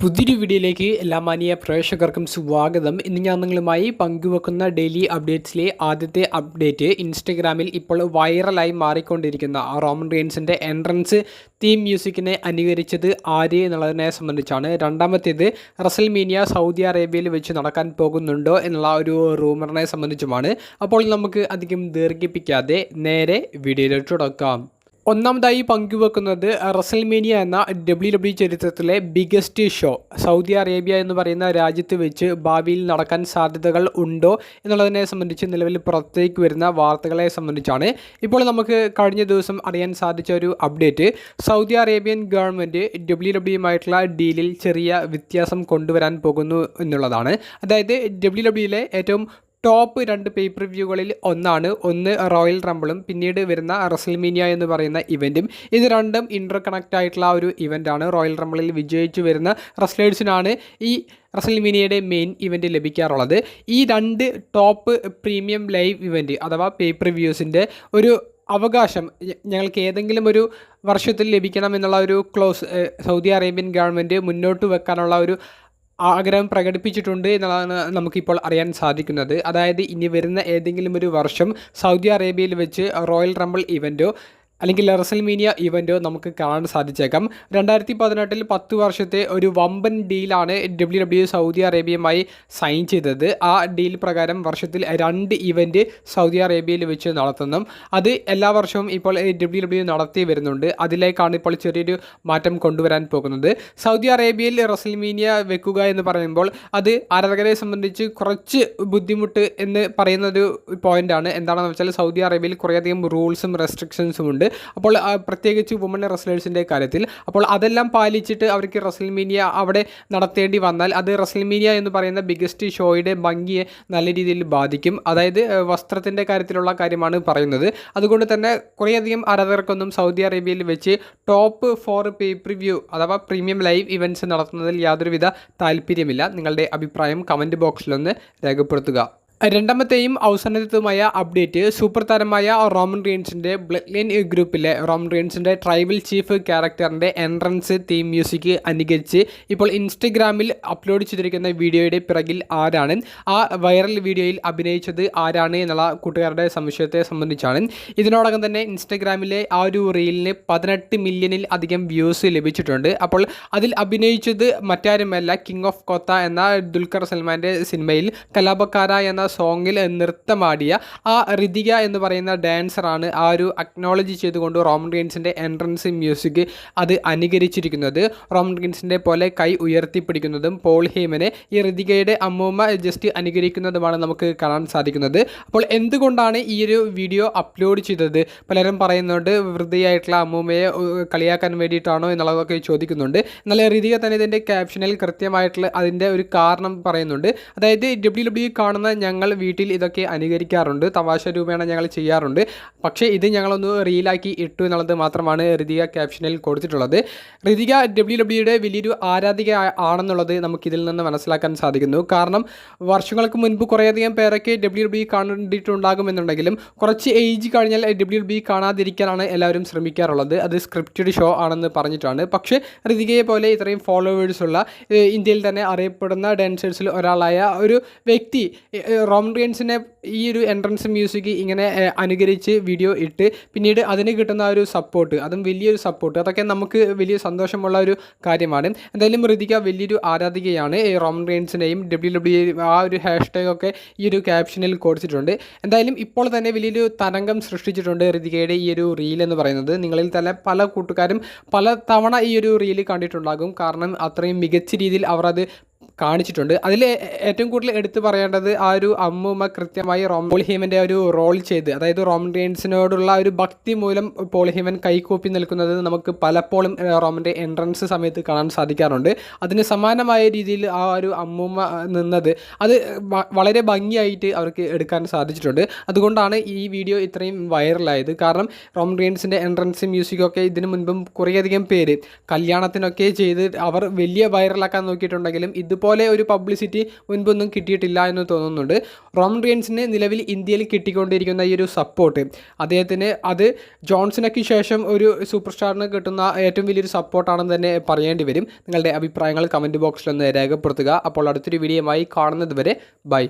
പുതിയൊരു വീഡിയോയിലേക്ക് എല്ലാ മാനിയ പ്രേക്ഷകർക്കും സ്വാഗതം. ഇന്ന് ഞാൻ നിങ്ങളുമായി പങ്കുവെക്കുന്ന ഡെയിലി അപ്ഡേറ്റ്സിലെ ആദ്യത്തെ അപ്ഡേറ്റ് ഇൻസ്റ്റഗ്രാമിൽ ഇപ്പോൾ വൈറലായി മാറിക്കൊണ്ടിരിക്കുന്ന. റോമൻ റീൻസിന്റെ എൻട്രൻസ് തീം മ്യൂസിക്കിനെ അനുകരിച്ചത് ആര് എന്നുള്ളതിനെ സംബന്ധിച്ചാണ്. രണ്ടാമത്തേത് റസൽ മീനിയ സൗദി അറേബ്യയിൽ വെച്ച് നടക്കാൻ പോകുന്നുണ്ടോ എന്നുള്ള ഒരു റൂമറിനെ സംബന്ധിച്ചുമാണ്. അപ്പോൾ നമുക്ക് അധികം ദീർഘിപ്പിക്കാതെ നേരെ വീഡിയോയിലോട്ട് തുടക്കാം ഒന്നാമതായി പങ്കുവെക്കുന്നത് റസൽമേനിയ എന്ന ഡബ്ല്യു ഡബ്ല്യു ചരിത്രത്തിലെ ബിഗസ്റ്റ് ഷോ സൗദി അറേബ്യ എന്ന് പറയുന്ന രാജ്യത്ത് വെച്ച് ഭാവിയിൽ നടക്കാൻ സാധ്യതകൾ ഉണ്ടോ എന്നുള്ളതിനെ സംബന്ധിച്ച് നിലവിൽ പുറത്തേക്ക് വരുന്ന വാർത്തകളെ സംബന്ധിച്ചാണ്. ഇപ്പോൾ നമുക്ക് കഴിഞ്ഞ ദിവസം അറിയാൻ സാധിച്ച ഒരു update Saudi Arabian government W ഡബ്ല്യുമായിട്ടുള്ള ഡീലിൽ ചെറിയ വ്യത്യാസം കൊണ്ടുവരാൻ പോകുന്നു എന്നുള്ളതാണ്. അതായത് ഡബ്ല്യു ഡബ്ല്യുയിലെ ഏറ്റവും ടോപ്പ് രണ്ട് പേപ്പർ വ്യൂകളിൽ ഒന്നാണ്. ഒന്ന് റോയൽ റംബിളും പിന്നീട് വരുന്ന റസൽമീനിയ എന്ന് പറയുന്ന ഇവന്റും ഇത് രണ്ടും ഇന്റർ കണക്റ്റ് ആയിട്ടുള്ള ഒരു ഇവന്റാണ് റോയൽ റംബിളിൽ വിജയിച്ചു വരുന്ന റസ്ലേഴ്സിനാണ് ഈ റസൽമീനിയയുടെ മെയിൻ ഇവന്റ് ലഭിക്കാറുള്ളത്. ഈ രണ്ട് ടോപ്പ് പ്രീമിയം ലൈവ് ഇവന്റ് അഥവാ പേപ്പർ വ്യൂസിന്റെ ഒരു അവകാശം ഞങ്ങൾക്ക് ഏതെങ്കിലും ഒരു വർഷത്തിൽ ലഭിക്കണം എന്നുള്ള ഒരു ക്ലോസ് സൗദി അറേബ്യൻ ഗവൺമെന്റ് മുന്നോട്ട് വെക്കാനുള്ള ഒരു ആഗ്രഹം പ്രകടിപ്പിച്ചിട്ടുണ്ട് എന്നുള്ളതാണ് നമുക്കിപ്പോൾ അറിയാൻ സാധിക്കുന്നത്. അതായത് ഇനി വരുന്ന ഏതെങ്കിലും ഒരു വർഷം സൗദി അറേബ്യയിൽ വെച്ച് റോയൽ റംബിൾ ഇവന്റോ അല്ലെങ്കിൽ റസൽമീനിയ ഇവന്റ് നമുക്ക് കാണാൻ സാധിച്ചേക്കാം. രണ്ടായിരത്തി പതിനെട്ടിൽ പത്ത് വർഷത്തെ ഒരു വമ്പൻ ഡീലാണ് ഡബ്ല്യു ഡബ്ല്യു സൗദി അറേബ്യയുമായി സൈൻ ചെയ്തത്. ആ ഡീൽ പ്രകാരം വർഷത്തിൽ രണ്ട് ഇവന്റ് സൗദി അറേബ്യയിൽ വെച്ച് നടത്തുന്നു. അത് എല്ലാ വർഷവും ഇപ്പോൾ ഡബ്ല്യു ഡബ്ല്യു നടത്തി വരുന്നുണ്ട്. അതിലേക്കാണ് ഇപ്പോൾ ചെറിയൊരു മാറ്റം കൊണ്ടുവരാൻ പോകുന്നത്. സൗദി അറേബ്യയിൽ റസൽമീനിയ വെക്കുക എന്ന് പറയുമ്പോൾ അത് ആരാധകരെ സംബന്ധിച്ച് കുറച്ച് ബുദ്ധിമുട്ട് എന്ന് പറയുന്ന ഒരു പോയിന്റാണ് എന്താണെന്ന് വെച്ചാൽ സൗദി അറേബ്യയിൽ കുറേയധികം റൂൾസും റെസ്ട്രിക്ഷൻസും ഉണ്ട്. അപ്പോൾ ആ, പ്രത്യേകിച്ച് വുമൺ റെസ്ലേഴ്സിന്റെ കാര്യത്തിൽ അപ്പോൾ അതെല്ലാം പാലിച്ചിട്ട് അവർക്ക് റസൽമീനിയ അവിടെ നടത്തേണ്ടി വന്നാൽ അത് റസൽമീനിയ എന്ന് പറയുന്ന ബിഗസ്റ്റ് ഷോയുടെ ഭംഗിയെ നല്ല രീതിയിൽ ബാധിക്കും. അതായത് വസ്ത്രത്തിന്റെ കാര്യത്തിലുള്ള കാര്യമാണ് പറയുന്നത്. അതുകൊണ്ട് തന്നെ കുറേയധികം ആരാധകർക്കൊന്നും സൗദി അറേബ്യയിൽ വെച്ച് ടോപ്പ് ഫോർ പേ പ്രിവ്യൂ അഥവാ പ്രീമിയം ലൈവ് ഇവന്റ്സ് നടത്തുന്നതിൽ യാതൊരുവിധ താല്പര്യമില്ല. നിങ്ങളുടെ അഭിപ്രായം കമന്റ് ബോക്സിലൊന്ന് രേഖപ്പെടുത്തുക. രണ്ടാമത്തെയും അവസാനത്തേതുമായ അപ്ഡേറ്റ് സൂപ്പർ താരമായ റോമൻ റീൻസിന്റെ ബ്ലഡ് ലൈൻ ഗ്രൂപ്പിലെ റോമൻ റീൻസിന്റെ ട്രൈബൽ ചീഫ് ക്യാരക്ടറിന്റെ എൻട്രൻസ് തീം മ്യൂസിക് അനുകരിച്ച് ഇപ്പോൾ ഇൻസ്റ്റഗ്രാമിൽ അപ്ലോഡ് ചെയ്തിരിക്കുന്ന വീഡിയോയുടെ പിറകിൽ ആരാണ്? ആ വൈറൽ വീഡിയോയിൽ അഭിനയിച്ചത് ആരാണ് എന്നുള്ള കൂട്ടുകാരുടെ സംശയത്തെ സംബന്ധിച്ചാണ്. ഇതിനോടകം തന്നെ ഇൻസ്റ്റഗ്രാമിലെ ആ ഒരു റീലിന് പതിനെട്ട് മില്യണിൽ അധികം വ്യൂസ് ലഭിച്ചിട്ടുണ്ട്. അപ്പോൾ അതിൽ അഭിനയിച്ചത് മറ്റാരുമല്ല കിങ് ഓഫ് കൊത്ത എന്ന ദുൽഖർ സൽമാന്റെ സിനിമയിൽ കലാപക്കാര എന്ന സോങ്ങിൽ നൃത്തമാടിയ ആ ഋതിക എന്ന് പറയുന്ന ഡാൻസറാണ് ആ ഒരു അക്നോളജി ചെയ്തുകൊണ്ട് റോമൻ റീൻസിന്റെ എൻട്രൻസ് മ്യൂസിക് അത് അനുകരിച്ചിരിക്കുന്നത്. റോമൻ റീൻസിന്റെ പോലെ കൈ ഉയർത്തിപ്പിടിക്കുന്നതും പോൾ ഹീമനെ ഈ ഋതികയുടെ അമ്മൂമ്മ ജസ്റ്റ് അനുകരിക്കുന്നതുമാണ് നമുക്ക് കാണാൻ സാധിക്കുന്നത്. അപ്പോൾ എന്തുകൊണ്ടാണ് ഈ ഒരു വീഡിയോ അപ്ലോഡ് ചെയ്തത്? പലരും പറയുന്നുണ്ട് വൃദ്ധയായിട്ടുള്ള അമ്മൂമ്മയെ കളിയാക്കാൻ വേണ്ടിയിട്ടാണോ എന്നുള്ളതൊക്കെ ചോദിക്കുന്നുണ്ട്. എന്നാൽ ഋതിക തന്നെ ഇതിന്റെ ക്യാപ്ഷനിൽ കൃത്യമായിട്ടുള്ള അതിന്റെ ഒരു കാരണം പറയുന്നുണ്ട്. അതായത് ഡബ്ല്യു ഡബ്ല്യു കാണുന്ന ഞങ്ങൾ വീട്ടിൽ ഇതൊക്കെ അനുകരിക്കാറുണ്ട്. തമാശ രൂപേണ ഞങ്ങൾ ചെയ്യാറുണ്ട്. പക്ഷേ ഇത് ഞങ്ങളൊന്ന് റീലാക്കി ഇട്ടു എന്നുള്ളത് മാത്രമാണ് ഋതിക ക്യാപ്ഷനിൽ കൊടുത്തിട്ടുള്ളത്. ഋതിക ഡബ്ല്യു ഡബ്ല്യുയുടെ വലിയൊരു ആരാധിക ആണെന്നുള്ളത് നമുക്കിതിൽ നിന്ന് മനസ്സിലാക്കാൻ സാധിക്കുന്നു. കാരണം വർഷങ്ങൾക്ക് മുൻപ് കുറേയധികം പേരൊക്കെ ഡബ്ല്യു ഡബ്ല്യു കണ്ടിട്ടുണ്ടാകുമെന്നുണ്ടെങ്കിലും കുറച്ച് ഏജ് കഴിഞ്ഞാൽ ഡബ്ല്യു ഡബ്ല്യു കാണാതിരിക്കാനാണ് എല്ലാവരും ശ്രമിക്കാറുള്ളത്. അത് സ്ക്രിപ്റ്റഡ് ഷോ ആണെന്ന് പറഞ്ഞിട്ടാണ്. പക്ഷേ ഋതികയെ പോലെ ഇത്രയും ഫോളോവേഴ്സുള്ള ഇന്ത്യയിൽ തന്നെ അറിയപ്പെടുന്ന ഡാൻസേഴ്സിൽ ഒരാളായ ഒരു വ്യക്തി റിയൻസിനെ ഈ ഒരു എൻട്രൻസ് മ്യൂസിക് ഇങ്ങനെ അനുകരിച്ച് വീഡിയോ ഇട്ട് പിന്നീട് അതിന് കിട്ടുന്ന ഒരു സപ്പോർട്ട് അതും വലിയൊരു സപ്പോർട്ട് അതൊക്കെ നമുക്ക് വലിയ സന്തോഷമുള്ള ഒരു കാര്യമാണ്. എന്തായാലും ഋതിക വലിയൊരു ആരാധികയാണ് ഈ റിയൻസിനെയും ഡബ്ല്യു ഡബ്ല്യു ആ ഒരു ഹാഷ്ടാഗ് ഒക്കെ ഈ ഒരു ക്യാപ്ഷനിൽ കൊടുത്തിട്ടുണ്ട്. എന്തായാലും ഇപ്പോൾ തന്നെ വലിയൊരു തരംഗം സൃഷ്ടിച്ചിട്ടുണ്ട് ഋതികയുടെ ഈ ഒരു റീൽ എന്ന് പറയുന്നത്. നിങ്ങളിൽ തന്നെ പല കൂട്ടുകാരും പല തവണ ഈ ഒരു റീൽ കണ്ടിട്ടുണ്ടാകും. കാരണം അത്രയും മികച്ച രീതിയിൽ അവർ അത് കാണിച്ചിട്ടുണ്ട്. അതിൽ ഏറ്റവും കൂടുതൽ എടുത്തു പറയേണ്ടത് ആ ഒരു അമ്മൂമ്മ കൃത്യമായി റോം പോളിഹീമന്റെ ഒരു റോൾ ചെയ്ത് അതായത് റോമൻ റെയിൻസിനോടുള്ള ഒരു ഭക്തി മൂലം പോളിഹീമൻ കൈകൂപ്പി നിൽക്കുന്നത് നമുക്ക് പലപ്പോഴും റോമന്റെ എൻട്രൻസ് സമയത്ത് കാണാൻ സാധിക്കാറുണ്ട്. അതിന് സമാനമായ രീതിയിൽ ആ ഒരു അമ്മൂമ്മ നിന്നത്. അത് വളരെ ഭംഗിയായിട്ട് അവർക്ക് എടുക്കാൻ സാധിച്ചിട്ടുണ്ട്. അതുകൊണ്ടാണ് ഈ വീഡിയോ ഇത്രയും വൈറലായത്. കാരണം റോമൻ റെയിൻസിന്റെ എൻട്രൻസ് മ്യൂസിക്കൊക്കെ ഇതിനു മുൻപും കുറേയധികം പേര് കല്യാണത്തിനൊക്കെ ചെയ്ത് അവർ വലിയ വൈറലാക്കാൻ നോക്കിയിട്ടുണ്ടെങ്കിലും ഇതുപോലെ ഇതുപോലെ ഒരു പബ്ലിസിറ്റി മുൻപൊന്നും കിട്ടിയിട്ടില്ല എന്ന് തോന്നുന്നുണ്ട്. റോമൻ റിയൻസിന് നിലവിൽ ഇന്ത്യയിൽ കിട്ടിക്കൊണ്ടിരിക്കുന്ന ഈ ഒരു സപ്പോർട്ട് അദ്ദേഹത്തിന് അത് ജോൺസണയ്ക്ക് ശേഷം ഒരു സൂപ്പർ സ്റ്റാറിന് കിട്ടുന്ന ഏറ്റവും വലിയൊരു സപ്പോർട്ടാണെന്ന് തന്നെ പറയേണ്ടി വരും. നിങ്ങളുടെ അഭിപ്രായങ്ങൾ കമന്റ് ബോക്സിൽ ഒന്ന് രേഖപ്പെടുത്തുക. അപ്പോൾ അടുത്തൊരു വീഡിയോയുമായി കാണുന്നത് വരെ ബൈ